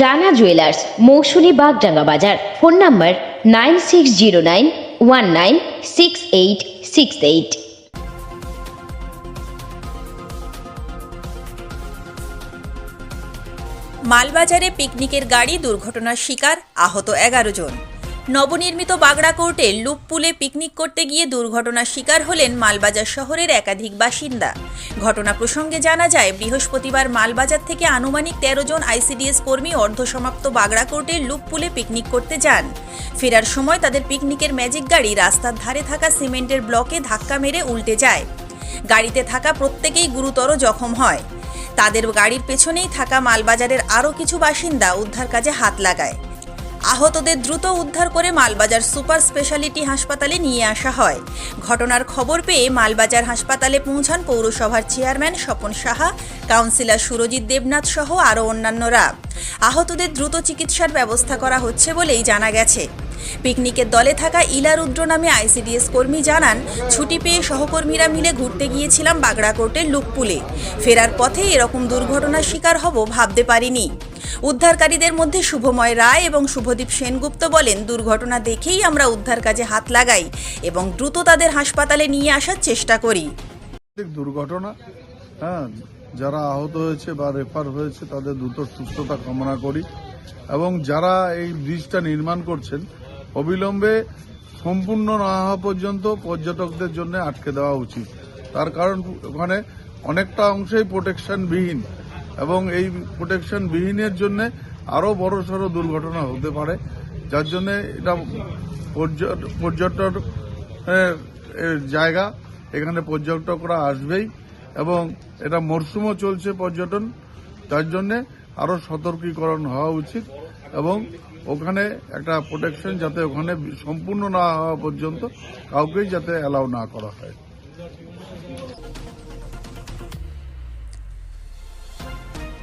Rana jewellers Mousumi Bagdanga বাজার। Phone number nine six zero nine one nine six eight six eight. মালবাজারে পিকনিকের গাড়ি দুর্ঘটনার শিকার, আহত এগারো জন। নবনির্মিত বাগড়া কোর্টে লুপপুলে পিকনিক করতে গিয়ে দুর্ঘটনার শিকার হলেন মালবাজার শহরের একাধিক বাসিন্দা। ঘটনা প্রসঙ্গে জানা যায়, বৃহস্পতিবার মালবাজার থেকে আনুমানিক তেরো জন আইসিডিএস কর্মী অর্ধসমাপ্ত বাগড়া কোর্টে লুপপুলে পিকনিক করতে যান। ফেরার সময় তাদের পিকনিকের ম্যাজিক গাড়ি রাস্তার ধারে থাকা সিমেন্টের ব্লকে ধাক্কা মেরে উল্টে যায়। গাড়িতে থাকা প্রত্যেকেই গুরুতর জখম হয়। তাদের গাড়ির পেছনেই থাকা মালবাজারের আরও কিছু বাসিন্দা উদ্ধার কাজে হাত লাগায়। আহতদের দ্রুত উদ্ধার করে মালবাজার সুপার স্পেশালিটি হাসপাতালে নিয়ে আসা হয়। ঘটনার খবর পেয়ে মালবাজার হাসপাতালে পৌঁছান পৌরসভার চেয়ারম্যান স্বপন সাহা, কাউন্সিলর সুরজিৎ দেবনাথ সহ আরও অন্যান্যরা। আহতদের দ্রুত চিকিৎসার ব্যবস্থা করা হচ্ছে বলেই জানা গেছে। পিকনিকের দলে থাকা ইলা রুদ্র নামে আইসিডিএস কর্মী জানান, ছুটি পেয়ে সহকর্মীরা মিলে ঘুরতে গিয়েছিলাম বাগড়াকোটের লুকপুলে। ফেরার পথে এরকম দুর্ঘটনার শিকার হব ভাবতে পারিনি। উদ্ধারকারীদের মধ্যে শুভময় রায় এবং শুভদীপ সেনগুপ্ত বলেন, দুর্ঘটনা দেখেই আমরা উদ্ধার কাজে হাত লাগাই এবং দ্রুত তাদের হাসপাতালে নিয়ে আসার চেষ্টা করি। দুর্ঘটনা হ্যাঁ যারা আহত হয়েছে বা রেফার হয়েছে তাদের দ্রুত সুস্থতা কামনা করি এবং যারা এই ব্রিজটা নির্মাণ করছেন, অবিলম্বে সম্পূর্ণ না হওয়া পর্যন্ত পর্যটকদের জন্য আটকে দেওয়া উচিত। তার কারণ ওখানে অনেকটা অংশেই প্রোটেকশনবিহীন এবং এই প্রোটেকশন বিহীনের জন্য আরও বড় সড়ো দুর্ঘটনা হতে পারে, যার জন্য এটা পর্য- পর্যটন জায়গা এখানে পর্যটকরা আসবেই এবং এটা মরশুমও চলছে পর্যটন, তার জন্যে আরও সতর্কীকরণ হওয়া উচিত এবং ওখানে একটা প্রোটেকশন যাতে ওখানে সম্পূর্ণ না হওয়া পর্যন্ত কাউকেই যাতে অ্যালাউ না করা হয়।